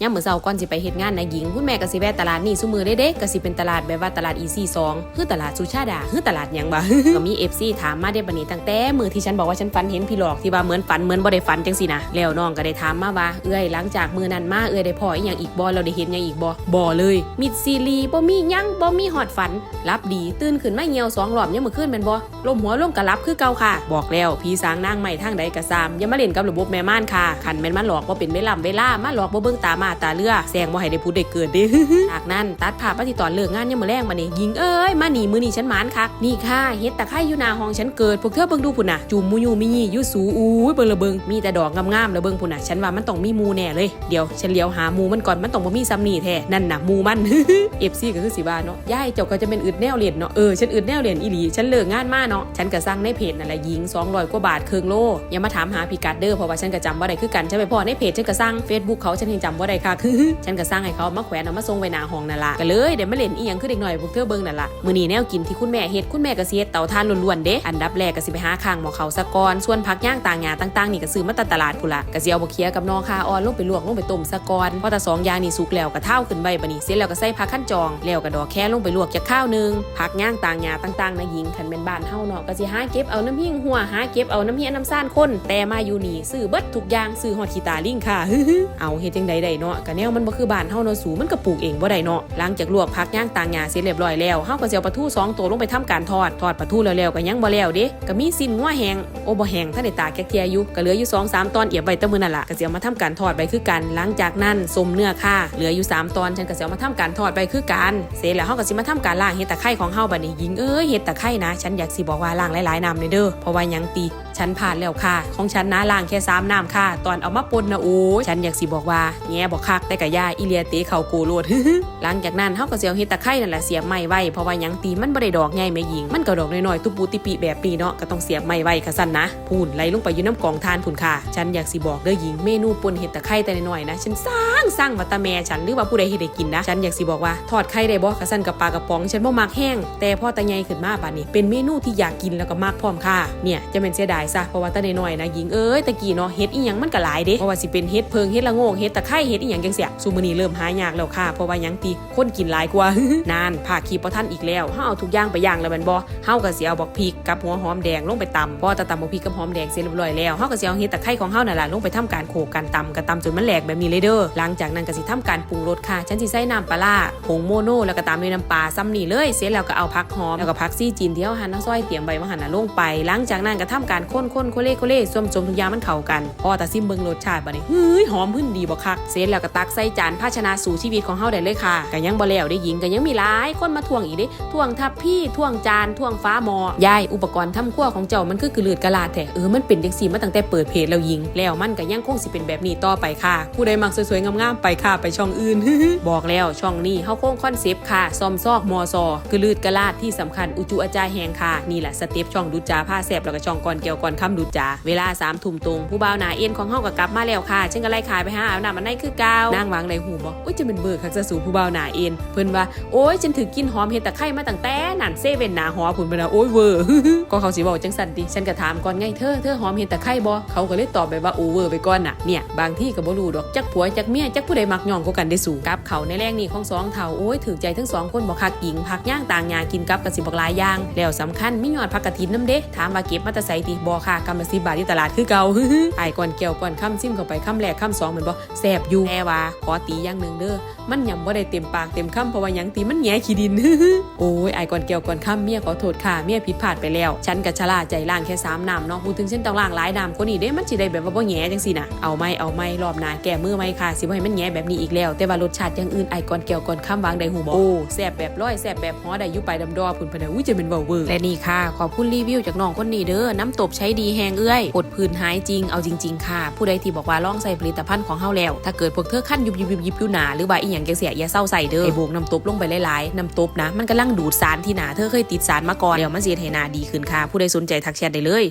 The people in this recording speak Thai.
ย่ามมื้อเช้าก่อนสิไปเฮ็ดงานนะหญิง คุณแม่ก็สิแวะตลาดนี่ซุมื้อเด้เด้ก็สิเป็นตลาดแบบว่าตลาด EC2 คือตลาดสุชาดาคือตลาดหยังบ่ก็มี FC ถามมาได้บัดนี้ตั้งแต่มื้อที่ฉันบอกว่าฉันฝันเห็นพี่หลอกที่ว่าเหมือนฝันเหมือนบ่ได้ฝันจังซี่นะแล้วน้องก็ได้ถามมาว่าเอ้ยหลังจากมื้อนั้นมาเอ้ยได้พออีหยังอีกบ่เราได้เห็นหยังอีกบ่บ่เลยมิดซีรีบ่มีหยังบ่มีฮอดฝันรับดีตื่นขึ้นมาเหี่ยวสองรอบยังมื้อคืนแม่นบ่ลมหัวลมกะรับคือเก่าค่ะ บอกแล้วพี่สางนางใหม่ทางใดกะซามอย่ามาเล่นกับระบบแม่ม่านค่ะคันแม่นมาหลอกบ่เป็นเวลาเวลามาหลอกบ่เบิ่งตามาาตาเรือแซงบ่ให้ได้พูดได้เกิดเด้จากนั้นตัดภาพปที่ตอนเลิกงานยังมื้อแรงมานี่ยิงเอ้ยมานี่มื้อนี้ฉันหมานคักนี่ค่ะเฮ็ดตะไคร้อยู่หน้าห้องฉันเกิดพวกเธอเบิ่งดูพุ่นน่ะจุ่มมูยูมียี่ยู่สูอู้ยเบิ่งละเบิ่งมีแต่ดอกงามๆล้วเบิ่งพุ่นน่ะฉันว่ามันต้องมีมูแน่เลยเดี๋ยวฉันเลี้ยวหามูมันก่อนมันต้องบ่มีซ้ำนี่แท้นั่นน่ะมูมัน FC ก็คือสิว่าเนาะยายเจ้าก็จะเป็นอึดแนวเหรียญเนาะเออฉันอึดแนวเหรียญอีหลีฉันเลิกงานมาเนาะฉันก็สั่งในเพจนั่นแหละยิง200กว่าบาทเครึ่องโลอย่ามาถามหาพิกัดเด้อเพราะว่าฉันก็จำบ่ได้คือกันฉันไปพอในเพจฉันก็สั่ง Facebook เขาฉันยังจำบ่ไดค่ะคือฉันก็สั่งให้เขามาแขวนเอามาส่งไว้หน้าห้องนั่นละก็เลยเดี๋ยวมาเล่นอีหยังคือเด็กหน่อยพวกเธอเบิ่งนั่นละมื้อนี้แนวกินที่คุณแม่เฮ็ดคุณแม่ก็สิเฮ็ดเตาถ่านล้วนๆเด้อันดับแรกก็สิไปหาข้างหมอเขาซะก่อนส่วนผักย่างต่างหญ้าต่างๆนี่ก็ซื้อมาจากตลาดพุ่นละก็สิเอาบ่เคียกับนอคาออนลงไปลวกลงไปต้มซะก่อนพอต่สองอย่างนี่สุกแล้วก็เท่าขึ้นไว้บัดนี้เสร็จแล้วก็ใส่ผักขั้นจองแล้วก็ดอกแค่ลงไปลวกจากข้าวนึงผักย่างต่างหญ้าต่างๆนะหญิงคันเป็นบ้านเฮาเนาะก็สิหาเก็บเอาน้ำหิ้งหัวหาเก็บเอาน้ำเฮียน้ำซ่านคนแต่มาอยู่นี่ซื้อเบิดทุกอย่างซื้อฮอดขี้ตาลิงค่ะเอาเฮ็ดจังใดได้เนาะก็แนวมันบ่คือบ้านเฮาเนาะสูมันก็ปลูกเองบ่ได้เนาะหลังจากลวกผักย่างต่างหญ้าเสร็จเรียบร้อยแล้วเฮาก็สิเอาปลาทูสองตัวลงไปทำการทอดทอดปลาทูแล้วๆก็ยังบ่แล้วเด้ก็มีสิ้นงัวแหงโอ้บ่แหงท่านได้ตากแกะเทียอยู่ก็เหลืออยู่2 3ตอนเอียบไว้ต่มื้อนั่นล่ะก็สิเอามาทำการทอดไปคือกันหลังจากนั้นสมเนื้อค่ะเหลืออยู่สามตอนฉันก็สิเอามาทำการทอดไปคือกันเสร็จแล้วเฮาก็สิมาทำการล้างเห็ดตะไคร้ของเฮาบัดนี้หญิงเอ้ยเห็ดตะไคร้นะ ฉันอยากสิบอกว่าล้างหลายๆน้ำเลยเด้อเพราะว่ายังตี ฉันผ่านแล้วค่ะ ของฉันนะล้างแค่สามน้ำค่ะ ตอนเอามาปนนะโอ้ฉันอยากสิบอกว่าแง่บอกคักแต่กะยาอีเลียเตะเขาโกโลดหลังจากนั้นเฮาก็เสิเอาเห็ดตะไคร้นั่นแหละเสียบไม้ไว้เพราะว่ายังตีมันบ่ได้ดอกใหญ่แม่หญิงมันก็ดอกน้อยๆตุปูติปิแบบนี้เนาะก็ต้องเสียบไม้ไว้ค่ะสั่นนะพูนไหลลงไปอยู่น้ำกองทานพุ่นค่ะ ฉันอยากสิบอกเด้อหญิงเมนูปนเห็ดตะไคร้แต่น้อยๆนะฉันสร้างสร้างวัตแม่ฉันหรือว่าผู้ใดเฮ็ดได้กินนะฉันอยากสิบอกว่าทอดไข่ได้บ่กะสั่นกับปลากระป๋องฉันบ่มักแห้งแต่พอตะใหญ่ขึ้นมาบัดนี้เป็นเมนูที่อยากกินแล้วก็มักพร้อมค่ะเนี่ยจะเป็นเสียดายซะเพราะว่าแตะน้อยๆนะหญิงเอ้ยตะกี้เนาะเฮ็ดอีหยังมันก็หลายเด้เพราะว่าสิเป็นเฮ็ดเพิงเฮ็ดละโงกเฮ็ดตะไคร้เฮ็ดอีหยังจังเสียซุมื้อนี้เริ่มหายากแล้วค่ะเพราะว่าหยังตีคนกินหลายกว่านานภาคคีบ่ทันอีกแล้วเฮาเอาทุกอย่างไปย่างแล้วแม่นบ่เฮาก็สิเอาบักพริกกับหัวหอมแดงลงไปตำพอตะตำบักพริกกับหอมแดงเสร็จเรียบร้อยแล้วเฮาก็สิเอาเฮ็ดตะไคร้ของเฮานั่นล่ะลงไปทำการโขกกันตำกระตำจนมันแหลกแบบนี้เลยเด้อหลังจากนั้นก็สิทำการปรุงรสค่ะฉันสิใส่น้ำปลาร้าผงโมโนแล้วก็ตามด้วยน้ำปลาซ้ำนี่เลยเสร็จแล้วก็เอาผักหอมแล้วก็ผักซี่จีนที่เฮาหั่นเอาซอยเตรียมไว้มาหั่นน่ะลงไป หลังจากนั้นก็ทำการค้นๆโคเล่โคเล่ส้มๆทุกอย่างมันเข้ากัน พอตาซิมเบิงรสชาติบัดนี้เฮ้ยหอมขึ้นดีบ่คักเสร็จแล้วก็ตักใส่จานภาชนะสู่ชีวิตของเฮาได้เลยค่ะก็ยังบ่แล้วได้หญิงก็ยังมีหลายคนมาทวงอีกเด้ทวงทับพี่ทวงจานทวงฟ้าหมอยายอุปกรณ์ทำครัวของเจ้ามันคือกระลืดกระลาดแท้เออมันเป็นจังซี่มาตั้งแต่เปิดเพจแล้วหญิง แล้วมันก็ยังคงสิเป็นแบบนี้ต่อไปค่ะ ผู้ใดมักสวยๆงามๆไปค่ะไปช่องอื่นบอกแล้วช่องนี้เฮาคงคอนเซปต์ค่ะซอมซอกมอซอกระลืดกระลาดที่สำคัญอุจุอาจารย์แหงค่ะนี่แหละสเต็ปช่องดุจจาผ้าแสบแล้วก็ช่องก่อนเกี่ยวก่อนค่ำดุจจาเวลา3ทุ่มตรงผู้บ่าวหนาเอ็นของเฮาก็กลับมาแล้วค่ะฉันก็ไล่ขายไปหาอาบน้ำมันในคือเก่านางวางในหูบอกอุ้ยจะเป็นเบิกคักจะสู่ผู้บ่าวหนาเอ็นเพิ่นว่าโอ้ยฉันถือกินหอมเห็ดตะไคร้มาตั้งแต่นั่นเซเว่นหนาหอผุนไปนะโอ้ยเวอร์ก็เขาสิบอกจังสันติฉันก็ถามก่อนไงเธอเธอหอมเห็ดตะไคร้บ่เขาก็เลยตอบไปว่าโอเวอร์ไปก่อนน่ะเนี่ยบางที่ก็บ่รู้ดอกจักผัวจักเมียจักผู้ใดมักย่องก็กันได้สู่กับเขาในแรงนี้ของสองเฒ่าโอ้ยถือใจทั้งสองคนบ่คักหญิงพักย่างต่างยากินกับกระสิบอกหลายอย่างแล้วสำคัญมียอดผักกระถินน้ำเด้ถามว่าเก็บมาแต่ไสติบ่ค่ะกำละ10บาทที่ตลาดคือเก่าไอ้ก่อนเกี่ยวก่อนค่ำซิมเข้าไปค่ำแรกค่ำสองเหมือนบ่แซ่บอยู่แน่ว่าขอตีอย่างหนึ่งเด้อมันยำบ่ได้เต็มปากเต็มคำเพราะว่ายังตีมันแหง่ขี้ดินโอ้ยไอ้ก่อนเกี่ยวก่อนค่ำเมียขอโทษค่ะเมียผิดพลาดไปแล้ว ฉันกับชะลาใจล่างแค่สามน้ำเนาะพูดถึงฉันต้องล่างหลายน้ำกว่านี้เด้มันสิได้แบบว่าบ่แหง่จังสินะเอาไม่เอาไม่รอบหน้าแก้มือไม่ค่ะสิบ่ให้มันแหง่แบบนี้อีกแล้ว แต่ว่ารสชาติอย่างอื่นไอ้ก่อนเกี่ยวก่อนค่ำวางได้หูบ่โอ้แซ่บแบบร้อยแซ่บแบบฮอได้อยู่ไปดำดอพุ่นพะนะอุ้ยจะเป็นเว้าเวอร์และนี่ค่ะขอบคุณรีวิวจากน้องคนนี้เด้อน้ำตบใช้ดีแหงเอื้อยปดพื้นหายจริงเอาจริง ๆ ค่ะ ผู้ใดที่บอกว่าลองใส่ผลิตภัณฑ์ของเฮาแล้ว ถ้าเกิดพวกเธอขั้นยุบยุบยุบยุบอยู่หนาหรือว่าอีหยังแกเสียอย่าเศร้าใส่เด้อไอ้โบกน้ำตบลงไปหลายๆน้ำตบนะ มันกำลังดูดสารที่หนาเธอเคยติดสารมาก่อนเดี๋ยวมันเฮ็ดให้หนาดีขึ้นค่ะ ผู้ใดสนใจทักแชทได้เลย